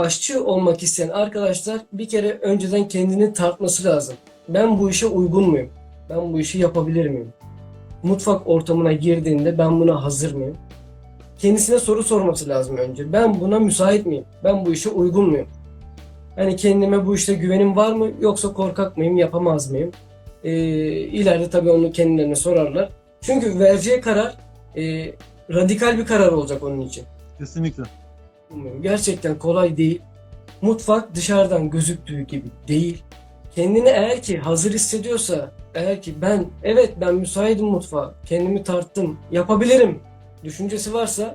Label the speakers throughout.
Speaker 1: aşçı olmak isteyen arkadaşlar bir kere önceden kendini tartması lazım. Ben bu işe uygun muyum? Ben bu işi yapabilir miyim? Mutfak ortamına girdiğinde ben buna hazır mıyım? Kendisine soru sorması lazım önce. Ben buna müsait miyim? Ben bu işe uygun muyum? Yani kendime bu işte güvenim var mı yoksa korkak mıyım, yapamaz mıyım? Ee, ileride tabii onu kendilerine sorarlar. Çünkü vereceği karar e, radikal bir karar olacak onun için.
Speaker 2: Kesinlikle.
Speaker 1: Bilmiyorum, Gerçekten kolay değil. Mutfak dışarıdan gözüktüğü gibi değil. Kendini eğer ki hazır hissediyorsa, eğer ki ben evet ben müsaitim mutfağa, kendimi tarttım, yapabilirim düşüncesi varsa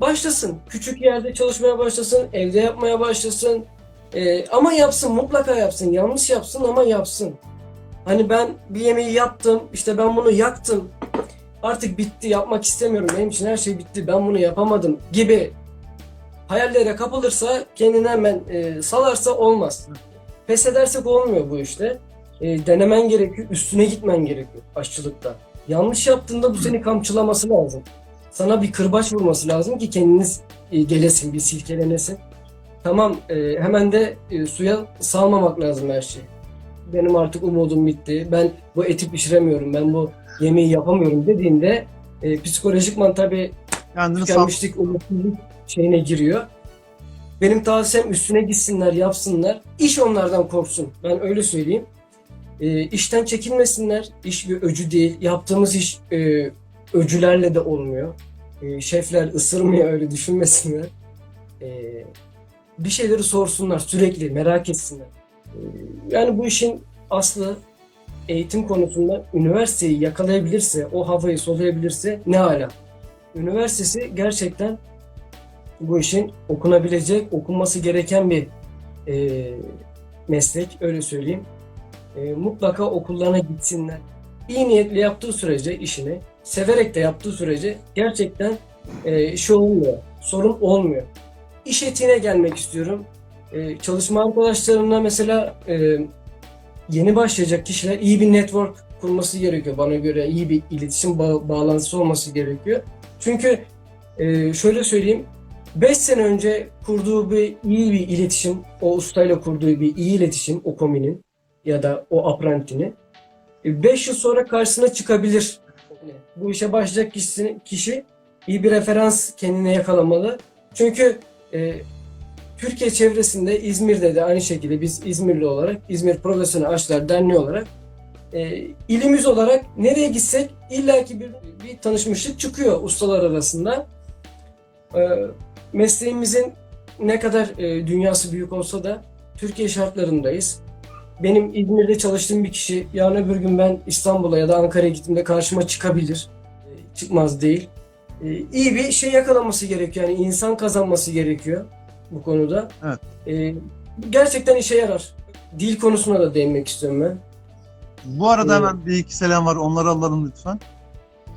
Speaker 1: başlasın. Küçük yerde çalışmaya başlasın, evde yapmaya başlasın. Ee, ama yapsın, mutlaka yapsın. Yanlış yapsın ama yapsın. Hani ben bir yemeği yaptım, işte ben bunu yaktım. Artık bitti, yapmak istemiyorum. Benim için her şey bitti, ben bunu yapamadım gibi hayallere kapılırsa kendini hemen e, salarsa olmaz. Pes edersek olmuyor bu işte. E, denemen gerekiyor, üstüne gitmen gerekiyor aşçılıkta. Yanlış yaptığında bu seni kamçılaması lazım. Sana bir kırbaç vurması lazım ki kendiniz e, gelesin, bir silkelenesin. Tamam, e, hemen de e, suya salmamak lazım her şeyi. Benim artık umudum bitti. Ben bu eti pişiremiyorum, ben bu yemeği yapamıyorum dediğinde e, psikolojikman tabii
Speaker 2: Kendini
Speaker 1: tükenmişlik, umutsuzluk şeyine giriyor. Benim tavsiyem üstüne gitsinler, yapsınlar. İş onlardan korksun. Ben öyle söyleyeyim. E, işten çekinmesinler. İş bir öcü değil. Yaptığımız iş e, öcülerle de olmuyor. E, şefler ısırmıyor öyle düşünmesinler. E, bir şeyleri sorsunlar sürekli, merak etsinler. E, yani bu işin aslı eğitim konusunda üniversiteyi yakalayabilirse, o havayı soluyabilirse ne ala. Üniversitesi gerçekten bu işin okunabilecek, okunması gereken bir e, meslek, öyle söyleyeyim. E, mutlaka okullarına gitsinler. İyi niyetle yaptığı sürece işini, severek de yaptığı sürece gerçekten e, şey olmuyor, sorun olmuyor. İş etiğine gelmek istiyorum. E, çalışma arkadaşlarımla mesela e, yeni başlayacak kişiler iyi bir network kurması gerekiyor bana göre. iyi bir iletişim bağ- bağlantısı olması gerekiyor. Çünkü e, şöyle söyleyeyim, 5 sene önce kurduğu bir iyi bir iletişim, o ustayla kurduğu bir iyi iletişim o kominin ya da o aprentini 5 yıl sonra karşısına çıkabilir. Bu işe başlayacak kişi, kişi iyi bir referans kendine yakalamalı. Çünkü e, Türkiye çevresinde İzmir'de de aynı şekilde biz İzmirli olarak İzmir Profesyonel Aşçılar Derneği olarak e, ilimiz olarak nereye gitsek illaki bir, bir tanışmışlık çıkıyor ustalar arasında. E, mesleğimizin ne kadar e, dünyası büyük olsa da Türkiye şartlarındayız. Benim İzmir'de çalıştığım bir kişi yarın öbür gün ben İstanbul'a ya da Ankara'ya gittiğimde karşıma çıkabilir. E, çıkmaz değil. E, iyi bir şey yakalaması gerekiyor. Yani insan kazanması gerekiyor bu konuda.
Speaker 2: Evet.
Speaker 1: E, gerçekten işe yarar. Dil konusuna da değinmek istiyorum ben.
Speaker 2: Bu arada
Speaker 1: Evet.
Speaker 2: hemen bir iki selam var. Onları alalım lütfen.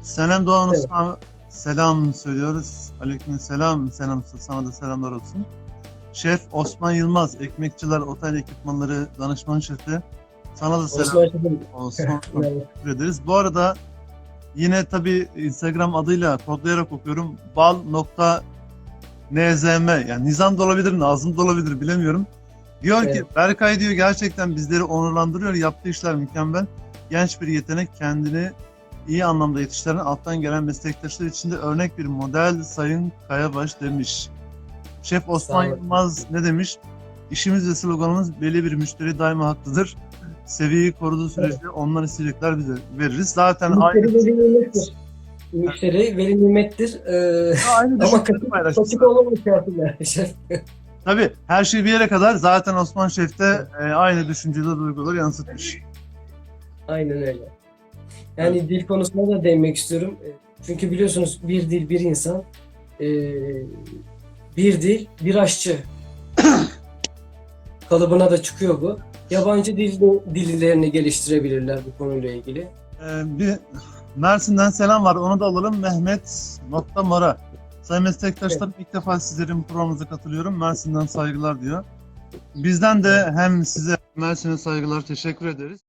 Speaker 2: Senem Doğan
Speaker 1: Evet.
Speaker 2: Usta selam söylüyoruz. Aleyküm selam. Selam sana da selamlar olsun. Şef Osman Yılmaz, Ekmekçiler Otel Ekipmanları Danışman Şefi. Sana da selam olsun. Teşekkür ederiz. Bu arada yine tabii Instagram adıyla kodlayarak okuyorum. bal.nzm yani nizam da olabilir, nazım da olabilir bilemiyorum. Diyor ki
Speaker 1: Evet.
Speaker 2: Berkay diyor gerçekten bizleri onurlandırıyor. Yaptığı işler mükemmel. Genç bir yetenek kendini iyi anlamda yetiştiren alttan gelen meslektaşlar için de örnek bir model Sayın Kayabaş demiş. Şef Osman. Yılmaz ne demiş? İşimiz ve sloganımız belli bir müşteri daima haklıdır. Seviyeyi koruduğu sürece onlar isteyecekler bize veririz. Zaten aynı,
Speaker 1: Müşteri nimettir. Müşteri veli nimettir. Ee,
Speaker 2: aynı
Speaker 1: ama kaçık olmamış şartıyla. Şef.
Speaker 2: Tabii her şey bir yere kadar zaten Osman Şef de e, aynı düşünceleri duyguları yansıtmış.
Speaker 1: Aynen öyle. Yani dil konusuna da değinmek istiyorum. E, Çünkü biliyorsunuz bir dil bir insan, e, bir dil bir aşçı kalıbına da çıkıyor bu. Yabancı dil dillerini geliştirebilirler bu konuyla ilgili.
Speaker 2: E, bir Mersin'den selam var onu da alalım. Mehmet Nokta Mora. Sayın meslektaşlarım ilk defa sizlerin programınıza katılıyorum. Mersin'den saygılar diyor. Bizden de hem size Mersin'e saygılar teşekkür ederiz.